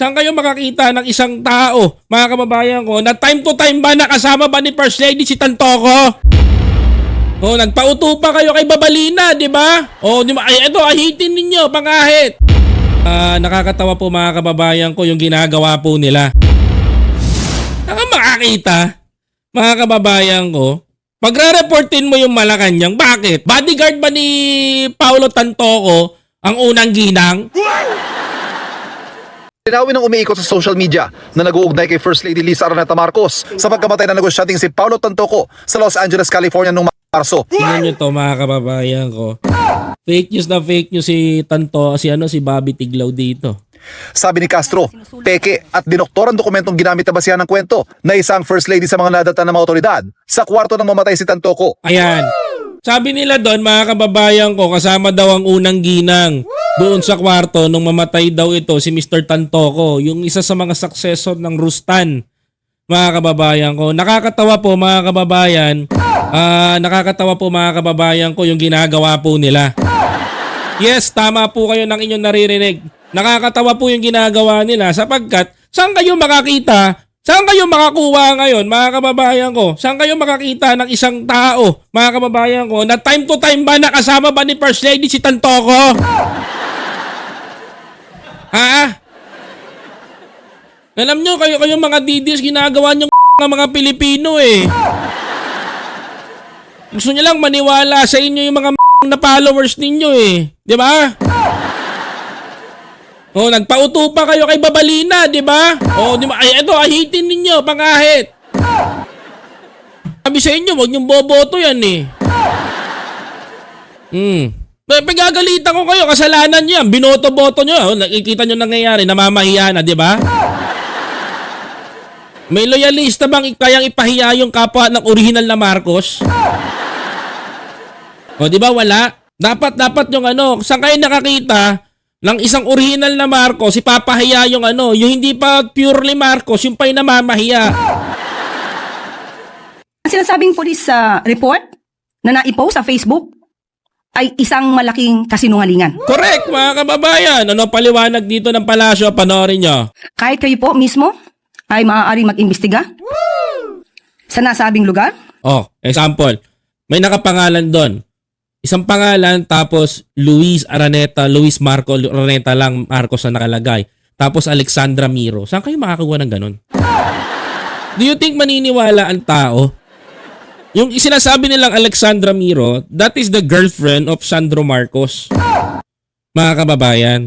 Saan kayo makakita ng isang tao, mga kababayan ko, na time to time ba nakasama ba ni First Lady si Tantoko? Oh, nagpauto pa kayo kay Babalina, di ba? Oh, di ba? Ay, ito, ahitin ninyo, pangahit. Ah, nakakatawa po mga kababayan ko yung ginagawa po nila. Saka makakita, mga kababayan ko, pagre-reportin mo yung Malacanang, bakit? Bodyguard ba ni Paulo Tantoco ang unang ginang? Linawin ng umiikot sa social media na nag-uugnay kay First Lady Lisa Araneta Marcos sa pagkamatay ng negosyanteng si Paulo Tantoco sa Los Angeles, California noong Marso. Tingnan nyo to mga kababayan ko. Fake news na fake news si Tanto, si ano, si Bobby Tiglaw dito. Sabi ni Castro, peke at dinoktor ang dokumentong ginamit na basihan ng kwento na isang First Lady sa mga nadatan ng mga otoridad sa kwarto ng mamatay si Tantoco. Ayan. Sabi nila doon, mga kababayan ko, kasama daw ang unang ginang doon sa kwarto nung mamatay daw ito si Mr. Tantoco, yung isa sa mga successor ng Rustan. Mga kababayan ko, nakakatawa po mga kababayan, ah nakakatawa po mga kababayan ko yung ginagawa po nila. Yes, tama po kayo ng inyong naririnig. Nakakatawa po yung ginagawa nila sapagkat saan kayo makakita Saan kayo makakuha ngayon, mga kababayan ko? Saan kayo makakita ng isang tao, mga kababayan ko, na time to time ba nakasama ba ni First Lady si Tantoko? Ha? Alam nyo, kayo, kayo mga DDs, ginagawa nyo ng mga Pilipino eh. Gusto nyo lang maniwala sa inyo yung mga na followers ninyo eh. Di ba? Oh, nagpauto pa kayo kay Babalina, di ba? Oh, di ba? Ay, ito, ahitin ninyo, pangahit. Sabi sa inyo, wag niyong boboto yan eh. Hmm. Pagagalitan ko kayo, kasalanan niyo yan. Binoto-boto niyo. Oh, nakikita niyo nangyayari, namamahiya na, di ba? May loyalista bang kayang ipahiya yung kapwa ng original na Marcos? O, di ba wala? Dapat, dapat yung ano, saan kayo nakakita ng isang original na Marcos, ipapahiya yung ano, yung hindi pa purely Marcos, yung pa'y namamahiya. Ang sinasabing police sa report na naipost sa Facebook ay isang malaking kasinungalingan. Correct, mga kababayan. Ano paliwanag dito ng palasyo, panoorin nyo. Kahit kayo po mismo ay maaaring mag-imbestiga sa nasabing lugar, Oh, example. May nakapangalan doon. Isang pangalan, tapos Luis Araneta, Luis Marco Araneta lang, Marcos na nakalagay. Tapos Alexandra Miro. Saan kayo makakakuha ng ganun? Do you think maniniwala ang tao? Yung sinasabi nilang Alexandra Miro, that is the girlfriend of Sandro Marcos. Mga kababayan.